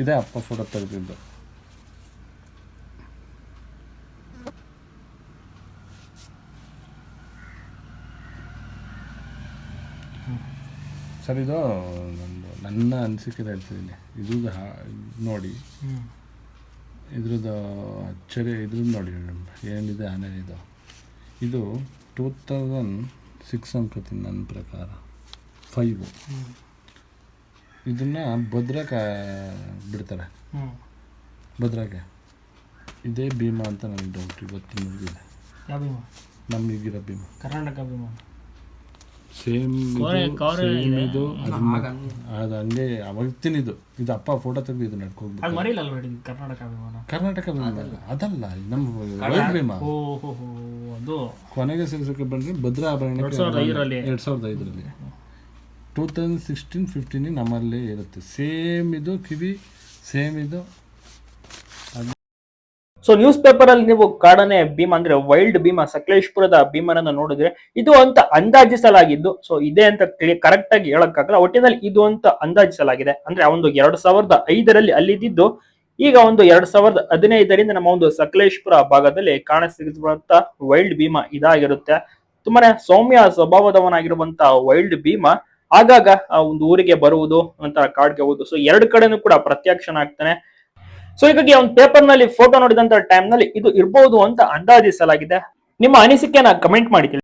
ಇದೇ ಅಪ್ಪ photo ತೆಗೆದಿದ್ದು. Sir, ಇದು ನಂದು, ನನ್ನ ಅನಿಸಿಕೆ ಹೇಳ್ತಿದ್ದೀನಿ. ಇದು ನೋಡಿ. ಇದ್ರದ್ದು ಅಚ್ಚರಿ, ಇದ್ರದ್ದು ನೋಡಿ ಏನಿದೆ ಆನೆ ಇದು ಇದು ಟೂ ತೌಸಂಡ್ ಸಿಕ್ಸ್ ಅನ್ಕೋತೀನಿ ನನ್ನ ಪ್ರಕಾರ. ಫೈವು ಇದನ್ನು ಭದ್ರಕ ಬಿಡ್ತಾರೆ. ಭದ್ರಕ. ಇದೇ ಭೀಮಾ ಅಂತ ನನಗೆ ಡೌಟ್ ಇವತ್ತು ಮುಗಿದಿದೆ. ಯಾವ ಭೀಮ? ಕರ್ನಾಟಕ ಭೀಮ ಸೇಮ್ ಸೇಮ್ ಇದು. ಅದು ಹಂಗೆ ಅವತ್ತಿನ ಇದು. ಇದು ಅಪ್ಪ ಫೋಟೋ ತೆಗೆದು ಇದು ನಡ್ಕೊಂಡು ಕರ್ನಾಟಕ ಕರ್ನಾಟಕ. ಅದಲ್ಲ. ನಮ್ಮ ಭೀಮಾ. ಕೊನೆಗೆ ಸೇರಿಸೋಕೆ ಬಂದ್ರೆ ಭದ್ರಾ ಐದರಲ್ಲಿ. ಎರಡು ಸಾವಿರದ ಐದರಲ್ಲಿ. ಟೂ ತೌಸಂಡ್ ಸಿಕ್ಸ್ಟೀನ್ ಫಿಫ್ಟೀನ್ ನಮ್ಮಲ್ಲೇ ಇರುತ್ತೆ. ಸೇಮ್ ಇದು ಕಿವಿ ಸೇಮ್ ಇದು ಸೊ ನ್ಯೂಸ್ ಪೇಪರ್ ಅಲ್ಲಿ ನೀವು ಕಾಡನೆ ಭೀಮ ಅಂದ್ರೆ ವೈಲ್ಡ್ ಭೀಮ, ಸಕಲೇಶ್ಪುರದ ಭೀಮನನ್ನ ನೋಡಿದ್ರೆ ಇದು ಅಂತ ಅಂದಾಜಿಸಲಾಗಿದ್ದು ಸೊ ಇದೆ ಅಂತ ಕರೆಕ್ಟ್ ಆಗಿ ಹೇಳಕ್ಕಾಗಲ್ಲ. ಒಟ್ಟಿನಲ್ಲಿ ಇದು ಅಂತ ಅಂದಾಜಿಸಲಾಗಿದೆ. ಅಂದ್ರೆ ಒಂದು ಎರಡ್ ಸಾವಿರದ ಐದರಲ್ಲಿ ಅಲ್ಲಿದ್ದು ಈಗ ಒಂದು ಎರಡ್ ಸಾವಿರದ ಹದಿನೈದರಿಂದ ನಮ್ಮ ಒಂದು ಸಕಲೇಶ್ಪುರ ಭಾಗದಲ್ಲಿ ಕಾಣಸಿಗುವಂತ ವೈಲ್ಡ್ ಭೀಮ ಇದಾಗಿರುತ್ತೆ. ತುಂಬಾನೇ ಸೌಮ್ಯ ಸ್ವಭಾವದವನಾಗಿರುವಂತಹ ವೈಲ್ಡ್ ಭೀಮ ಆಗಾಗ ಆ ಒಂದು ಊರಿಗೆ ಬರುವುದು ಅಂತ ಕಾಡ್ಗೆ ಹೋಗುದು ಸೊ ಎರಡು ಕಡೆನೂ ಕೂಡ ಪ್ರತ್ಯಕ್ಷನಾಗ್ತಾನೆ ಸೊ ಹೀಗಾಗಿ ಒಂದು ಪೇಪರ್ನಲ್ಲಿ ಫೋಟೋ ನೋಡಿದಂತ ಟೈಮ್ನಲ್ಲಿ ಇದು ಇರಬಹುದು ಅಂತ ಅಂದಾಜಿಸಲಾಗಿದೆ. ನಿಮ್ಮ ಅನಿಸಿಕೆನ ಕಮೆಂಟ್ ಮಾಡಿ.